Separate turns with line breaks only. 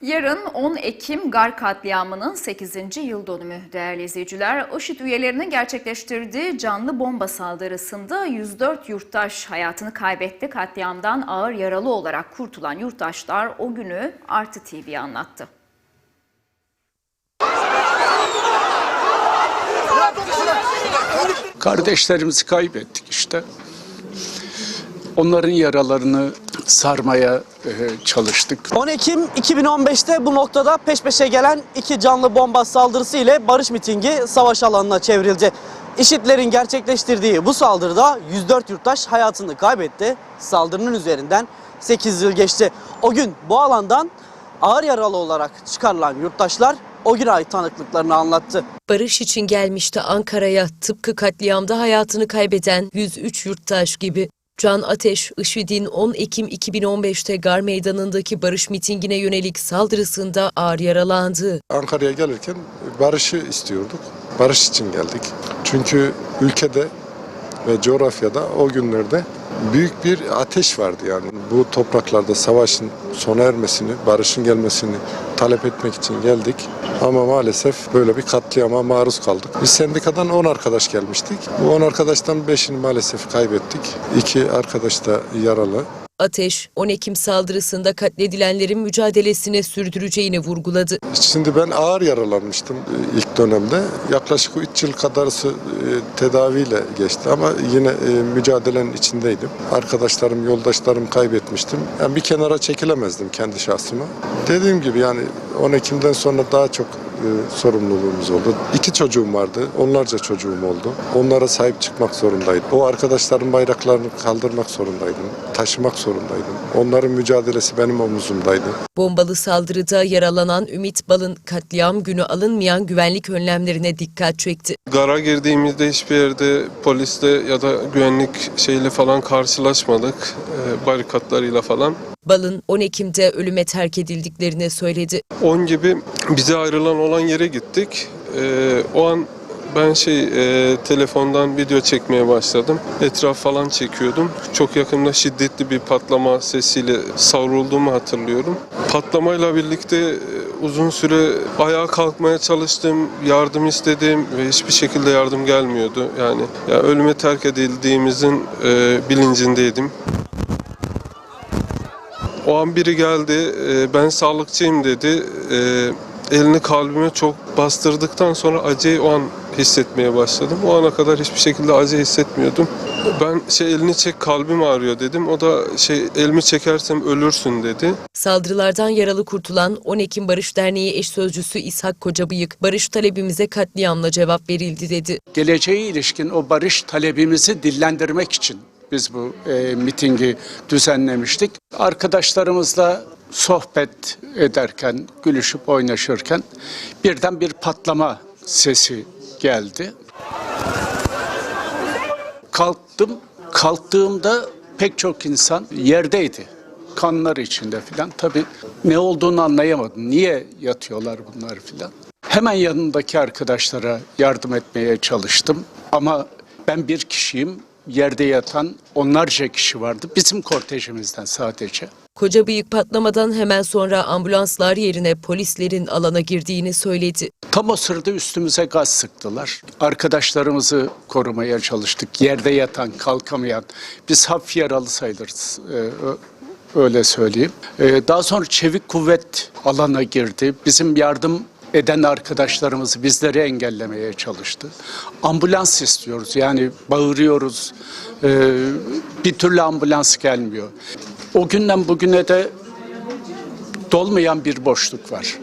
Yarın 10 Ekim Gar katliamının 8. yıl dönümü değerli izleyiciler. IŞİD üyelerinin gerçekleştirdiği canlı bomba saldırısında 104 yurttaş hayatını kaybetti. Katliamdan ağır yaralı olarak kurtulan yurttaşlar o günü Artı TV'ye anlattı.
Kardeşlerimizi kaybettik işte. Onların yaralarını sarmaya e, çalıştık.
10 Ekim 2015'te bu noktada peş peşe gelen iki canlı bomba saldırısı ile barış mitingi savaş alanına çevrildi. IŞİD'lerin gerçekleştirdiği bu saldırıda 104 yurttaş hayatını kaybetti. Saldırının üzerinden 8 yıl geçti. O gün bu alandan ağır yaralı olarak çıkarılan yurttaşlar o güne ait tanıklıklarını anlattı.
Barış için gelmişti Ankara'ya tıpkı katliamda hayatını kaybeden 103 yurttaş gibi. Can Ateş, IŞİD'in 10 Ekim 2015'te Gar Meydanı'ndaki barış mitingine yönelik saldırısında ağır yaralandı.
Ankara'ya gelirken barışı istiyorduk. Barış için geldik. Çünkü ülkede ve coğrafyada o günlerde büyük bir ateş vardı yani. Bu topraklarda savaşın sona ermesini, barışın gelmesini talep etmek için geldik. Ama maalesef böyle bir katliama maruz kaldık. Biz sendikadan 10 arkadaş gelmiştik. Bu 10 arkadaştan 5'ini maalesef kaybettik. 2 arkadaş da yaralı.
Ateş, 10 Ekim saldırısında katledilenlerin mücadelesini sürdüreceğini vurguladı.
Şimdi ben ağır yaralanmıştım e, ilk dönemde. Yaklaşık 3 yıl kadarsı e, tedaviyle geçti ama yine e, mücadelenin içindeydim. Arkadaşlarım, yoldaşlarım kaybetmiştim. Yani bir kenara çekilemezdim kendi şahsıma. Dediğim gibi yani 10 Ekim'den sonra daha çok e, sorumluluğumuz oldu. İki çocuğum vardı. Onlarca çocuğum oldu. Onlara sahip çıkmak zorundaydım. O arkadaşların bayraklarını kaldırmak zorundaydım. Taşımak zorundaydım. Onların mücadelesi benim omuzumdaydı.
Bombalı saldırıda yaralanan Ümit Bal'ın katliam günü alınmayan güvenlik önlemlerine dikkat çekti.
Gara girdiğimizde hiçbir yerde polisle ya da güvenlik şeyle falan karşılaşmadık. e, barikatlarıyla falan.
Bal'ın 10 Ekim'de ölüme terk edildiklerini söyledi.
10 gibi bize ayrılan olan yere gittik. E, o an ben şey e, telefondan video çekmeye başladım. Etraf falan çekiyordum. Çok yakında şiddetli bir patlama sesiyle savrulduğumu hatırlıyorum. Patlamayla birlikte e, uzun süre ayağa kalkmaya çalıştım, yardım istedim ve hiçbir şekilde yardım gelmiyordu. Yani ya ölüme terk edildiğimizin e, bilincindeydim. O an biri geldi, e, ben sağlıkçıyım dedi. E, elini kalbime çok bastırdıktan sonra acıyı o an hissetmeye başladım. O ana kadar hiçbir şekilde acı hissetmiyordum. Ben şey elini çek kalbim ağrıyor dedim. O da şey elimi çekersem ölürsün dedi.
Saldırılardan yaralı kurtulan 10 Ekim Barış Derneği eş sözcüsü İshak Kocabıyık, barış talebimize katliamla cevap verildi dedi.
Geleceğe ilişkin o barış talebimizi dillendirmek için biz bu e, mitingi düzenlemiştik. Arkadaşlarımızla sohbet ederken, gülüşüp oynaşırken birden bir patlama sesi geldi. Kalktım. Kalktığımda pek çok insan yerdeydi. Kanlar içinde filan. Tabii ne olduğunu anlayamadım. Niye yatıyorlar bunlar filan. Hemen yanındaki arkadaşlara yardım etmeye çalıştım. Ama ben bir kişiyim. Yerde yatan onlarca kişi vardı. Bizim kortejimizden sadece.
Kocabıyık patlamadan hemen sonra ambulanslar yerine polislerin alana girdiğini söyledi.
Tam o sırada üstümüze gaz sıktılar. Arkadaşlarımızı korumaya çalıştık. Yerde yatan, kalkamayan. Biz hafif yaralı sayılırız. Ee, öyle söyleyeyim. Ee, daha sonra çevik kuvvet alana girdi. Bizim yardım eden arkadaşlarımızı bizleri engellemeye çalıştı. Ambulans istiyoruz. Yani bağırıyoruz. Ee, bir türlü ambulans gelmiyor. O günden bugüne de dolmayan bir boşluk var.